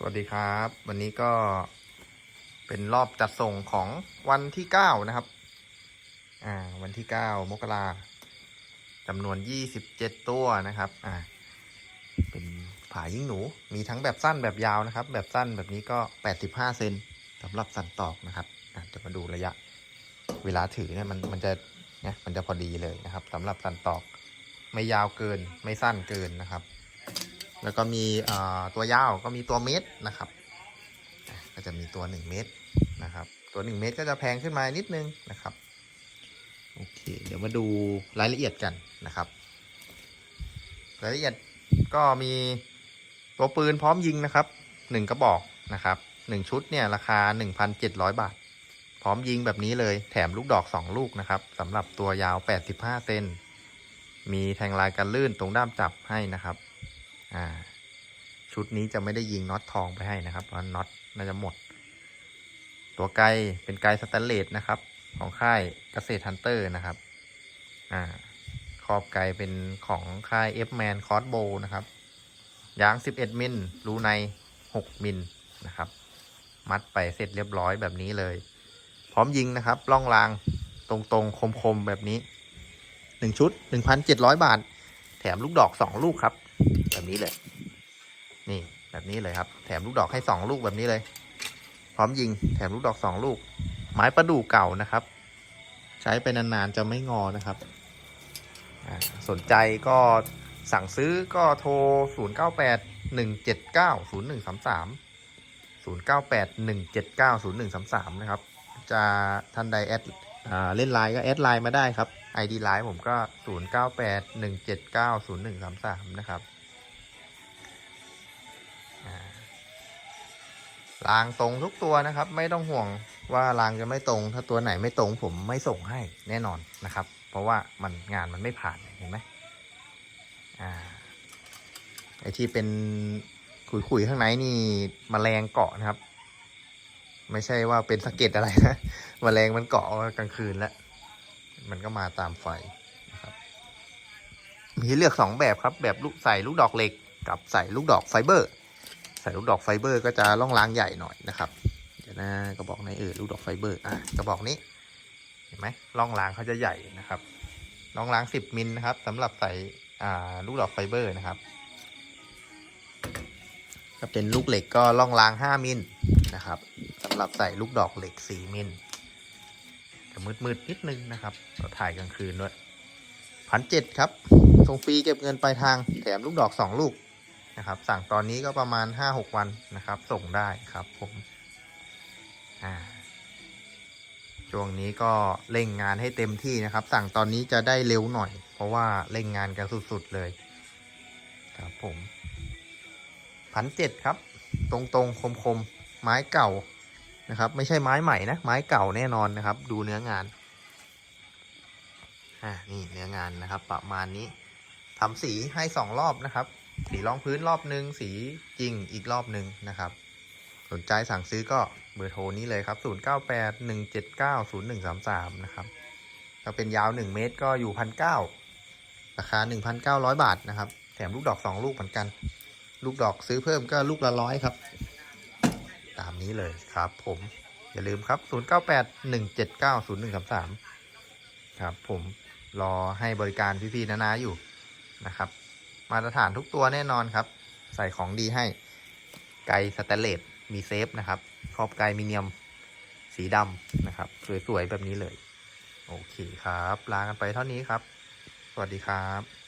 สวัสดีครับ วันนี้ก็เป็นรอบจัดส่งของวันที่เก้านะครับ อ่า วันที่เก้ามกราจำนวนยี่สิบเจ็ดตัวนะครับ อ่า เป็นผายิ่งหนู มีทั้งแบบสั้นแบบยาวนะครับ แบบสั้นแบบนี้ก็แปดสิบห้าเซนสำหรับสันตอกนะครับอ่าจะมาดูระยะ เวลาถือเนี่ยมันมันจะเนี่ยมันจะพอดีเลยนะครับสำหรับสันตอก ไม่ยาวเกินไม่สั้นเกินนะครับ แล้วก็มีตัวยาวก็มีตัวเมตรนะครับ ก็จะมีตัว 1 เมตรนะครับ ตัว 1 เมตรก็จะแพงขึ้นมานิดนึงนะครับ โอเค เดี๋ยวมาดูรายละเอียดกันนะครับ รายละเอียดก็มีตัวปืนพร้อมยิงนะครับ 1 กระบอกนะครับ 1 ชุดเนี่ยราคา 1,700 บาท พร้อมยิงแบบนี้เลยแถมลูกดอก 2 ลูกนะครับสำหรับตัวยาว 85 เซนมีแทงลายกันลื่นตรงด้ามจับให้นะครับ อ่า ชุดนี้จะไม่ได้ยิงน็อตทองไปให้นะครับ เพราะน็อตน่าจะหมด ตัวไกลเป็นไกลสแตนเลสนะครับ ของค่ายเกษตรฮันเตอร์นะครับ อ่าขอบไกลเป็นของค่าย F Man c o s b o w นะครับ ยาง 11 มิลรูใน 6 มิลนะครับ มัดไปเสร็จเรียบร้อยแบบนี้เลย พร้อมยิงนะครับล่องรางตรงๆ คมๆ แบบนี้ 1 ชุด 1,700 บาท แถมลูกดอก 2 ลูกครับ นี้เลย นี่แบบนี้เลยครับ แถมลูกดอกให้2ลูกแบบนี้เลย พร้อมยิง แถมลูกดอก2ลูก ไม้ประดู่เก่านะครับ ใช้ไปนานๆจะไม่งอนะครับ สนใจก็สั่งซื้อก็โทร 0 9 8 1 7 9 0 1 3 3 0 9 8 1 7 9 0 1 3 3 นะครับ จะท่านใดแอดเล่นไลน์ก็แอดไลน์มาได้ครับ ID ไลน์ผมก็ 0 9 8 1 7 9 0 1 3 3 นะครับ รางตรงทุกตัวนะครับ ไม่ต้องห่วงว่ารางจะไม่ตรง ถ้าตัวไหนไม่ตรงผมไม่ส่งให้แน่นอนนะครับ เพราะว่ามันงานมันไม่ผ่านเห็นไหมอ่าไอที่เป็นขุยๆข้างในนี่มแมลงเกาะนะครับ ไม่ใช่ว่าเป็นสะเก็ดอะไรนะมแมลงมันเกาะกลางคืนแล้วมันก็มาตามไฟนะครับ มีเลือกสองแบบครับ แบบลูกใส่ลูกดอกเหล็กกับใส่ลูกดอกไฟเบอร์ ใส่ลูกดอกไฟเบอร์ ก็จะล่องรางใหญ่หน่อยนะครับเดี๋ยวนะกระบอกในเออลูกดอกไฟเบอร์อะกระบอกนี้เห็นไหมล่องรางเขาจะใหญ่นะครับล่องรางสิบมิลนะครับสำหรับใส่อ่าลูกดอกไฟเบอร์นะครับถ้าเป็นลูกเหล็กก็ล่องรางห้ามิลนะครับสำหรับใส่ลูกดอกเหล็กสี่มิลจะมืดๆนิดนึงนะครับเราถ่ายกลางคืนด้วยพันเจ็ดครับส่งฟรีเก็บเงินปลายทางแถมลูกดอกสองลูก นะครับ สั่งตอนนี้ก็ประมาณห้าหกวันนะครับ ส่งได้ครับผมอ่าช่วงนี้ก็เร่งงานให้เต็มที่นะครับ สั่งตอนนี้จะได้เร็วหน่อย เพราะว่าเร่งงานกันสุดๆเลยครับผมพันเจ็ดครับ ตรงๆคมๆไม้เก่านะครับ ไม่ใช่ไม้ใหม่นะ ไม้เก่าแน่นอนนะครับ ดูเนื้องานอ่านี่เนื้องานนะครับ ประมาณนี้ทำสีให้สองรอบนะครับ สีรองพื้นรอบหนึ่งสีจริงอีกรอบหนึ่งนะครับ สนใจสั่งซื้อก็เบอร์โทรนี้เลยครับ 0 9 8 1 7 9 0 1 3 3 นะครับ ถ้าเป็นยาว 1 เมตรก็อยู่พันเราคา 1,900 บาทนะครับ แถมลูกดอก 2 ลูกเหมือนกัน ลูกดอกซื้อเพิ่มก็ลูกละร้อยครับ ตามนี้เลยครับผม อย่าลืมครับ 0981790133 ครับผมรอให้บริการพี่ๆนานาอยู่นะครับ มาตรฐานทุกตัวแน่นอนครับ ใส่ของดีให้ ไกสแตนเลสมีเซฟนะครับขอบไกมีเนียมสีดำนะครับ สวย ๆ แบบนี้เลย โอเคครับ ลากันไปเท่านี้ครับ สวัสดีครับ